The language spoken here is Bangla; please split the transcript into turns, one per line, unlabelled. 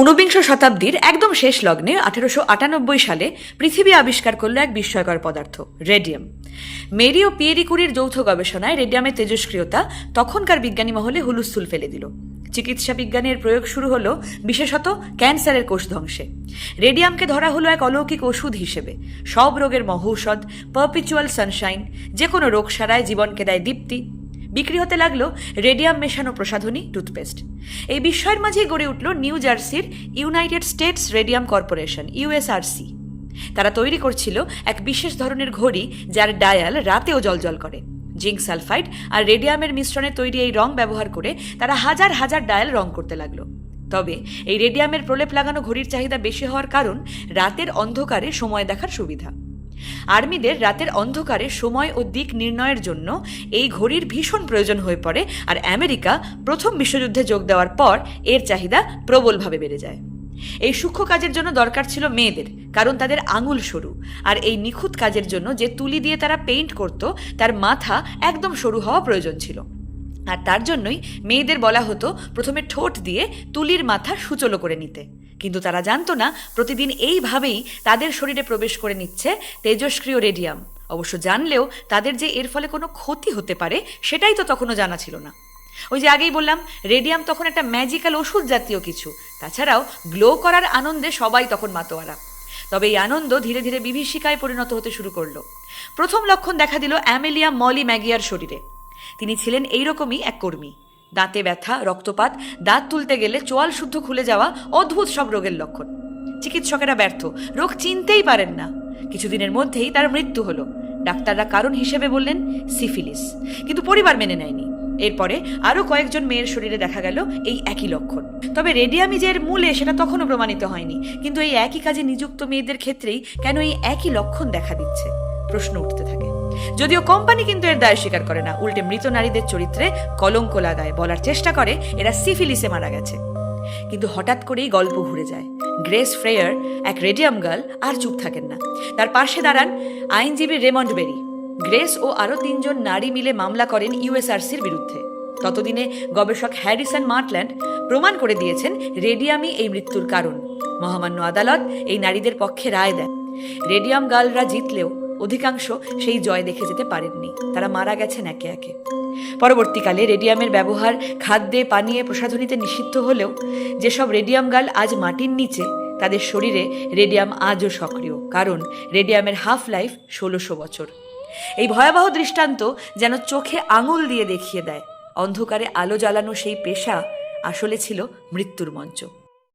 ঊনবিংশ শতাব্দীর একদম শেষ লগ্নে আঠারোশো আটানব্বই সালে পৃথিবী আবিষ্কার করল এক বিস্ময়কর পদার্থ, রেডিয়াম। মেরি ও পিয়েরি কুরির যৌথ গবেষণায় রেডিয়ামের তেজস্ক্রিয়তা তখনকার বিজ্ঞানী মহলে হুলুস্থুল ফেলে দিল। চিকিৎসা বিজ্ঞানের প্রয়োগ শুরু হলো বিশেষত ক্যান্সারের কোষ ধ্বংসে। রেডিয়ামকে ধরা হলো এক অলৌকিক ওষুধ হিসেবে। সব রোগের মহৌষধ পারপিচুয়াল সানশাইন যে কোনো রোগ সারায় জীবনকে দেয় দীপ্তি। বিক্রি হতে লাগল রেডিয়াম মেশানো প্রসাধনী, টুথপেস্ট। এই বিস্ময়ের মাঝেই গড়ে উঠল নিউ জার্সির United States Radium Corporation USRC তারা তৈরি করছিল এক বিশেষ ধরনের ঘড়ি যার ডায়াল রাতেও জলজল করে। জিঙ্ক সালফাইড আর রেডিয়ামের মিশ্রণে তৈরি এই রং ব্যবহার করে তারা হাজার হাজার ডায়াল রং করতে লাগল। তবে এই রেডিয়ামের প্রলেপ লাগানো ঘড়ির চাহিদা বেশি হওয়ার কারণ রাতের অন্ধকারে সময় দেখার সুবিধা। আর্মিদের রাতের অন্ধকারে সময় ও দিক নির্ণয়ের জন্য এই ঘড়ির ভীষণ প্রয়োজন হয়ে পড়ে, আর আমেরিকা প্রথম বিশ্বযুদ্ধে যোগ দেওয়ার পর এর চাহিদা প্রবলভাবে বেড়ে যায়। এই সূক্ষ্ম কাজের জন্য দরকার ছিল মেয়েদের, কারণ তাদের আঙুল সরু, আর এই নিখুঁত কাজের জন্য যে তুলি দিয়ে তারা পেইন্ট করত, তার মাথা একদম সরু হওয়া প্রয়োজন ছিল। আর তার জন্যই মেয়েদের বলা হতো প্রথমে ঠোঁট দিয়ে তুলির মাথা সুচলো করে নিতে। কিন্তু তারা জানতো না, প্রতিদিন এইভাবেই তাদের শরীরে প্রবেশ করে নিচ্ছে তেজস্ক্রিয় রেডিয়াম। অবশ্য জানলেও তাদের যে এর ফলে কোনো ক্ষতি হতে পারে, সেটাই তো তখনও জানা ছিল না। ওই যে আগেই বললাম, রেডিয়াম তখন একটা ম্যাজিক্যাল ওষুধ জাতীয় কিছু। তাছাড়াও গ্লো করার আনন্দে সবাই তখন মাতোয়ারা। তবে এই আনন্দ ধীরে ধীরে বিভীষিকায় পরিণত হতে শুরু করল। প্রথম লক্ষণ দেখা দিল অ্যামেলিয়া মলি ম্যাগিয়ার শরীরে। তিনি ছিলেন এইরকমই এক কর্মী। দাঁতে ব্যথা, রক্তপাত, দাঁত তুলতে গেলে চোয়াল শুদ্ধ খুলে যাওয়া অদ্ভুত সব রোগের লক্ষণ। চিকিৎসকেরা ব্যর্থ, রোগ চিনতেই পারেন না। কিছুদিনের মধ্যেই তার মৃত্যু হলো। ডাক্তাররা কারণ হিসেবে বললেন সিফিলিস, কিন্তু পরিবার মেনে নেয়নি। এরপরে আরও কয়েকজন মেয়ের শরীরে দেখা গেল এই একই লক্ষণ। তবে রেডিয়ামিজের মূলে সেটা তখনও প্রমাণিত হয়নি, কিন্তু এই একই কাজে নিযুক্ত মেয়েদের ক্ষেত্রেই কেন এই একই লক্ষণ দেখা দিচ্ছে? প্রশ্ন উঠতে থাকে। যদিও কোম্পানি কিন্তু এর দায় স্বীকার করে না। উল্টে মৃত নারীদের চরিত্রে কলঙ্ক লাগায়। বলার চেষ্টা করে, এরা সিফিলিসে মারা গেছে। কিন্তু হঠাৎ করেই গল্প ঘুরে যায়। গ্রেস ফ্রেয়ার, এক রেডিয়াম গার্ল, আর চুপ থাকেন না। তার পাশে দাঁড়ান আইনজীবী রেমন্ড বেরি। গ্রেস ও আরও তিনজন নারী মিলে মামলা করেন ইউএসআরসির বিরুদ্ধে। ততদিনে গবেষক হ্যারিসন মার্টল্যান্ড প্রমাণ করে দিয়েছেন রেডিয়ামই এই মৃত্যুর কারণ। মহামান্য আদালত এই নারীদের পক্ষে রায় দেন। রেডিয়াম গার্লরা জিতলেও অধিকাংশ সেই জয় দেখে যেতে পারেননি। তারা মারা গেছেন একে একে। পরবর্তীকালে রেডিয়ামের ব্যবহার, খাদ্যে, পানীয়, প্রসাধনীতে নিষিদ্ধ হলেও যেসব রেডিয়াম গাল আজ মাটির নিচে, তাদের শরীরে রেডিয়াম আজও সক্রিয়, কারণ রেডিয়ামের হাফ লাইফ ষোলোশো বছর। এই ভয়াবহ দৃষ্টান্ত যেন চোখে আঙুল দিয়ে দেখিয়ে দেয়। অন্ধকারে আলো জ্বালানো সেই পেশা আসলে ছিল মৃত্যুর মঞ্চ।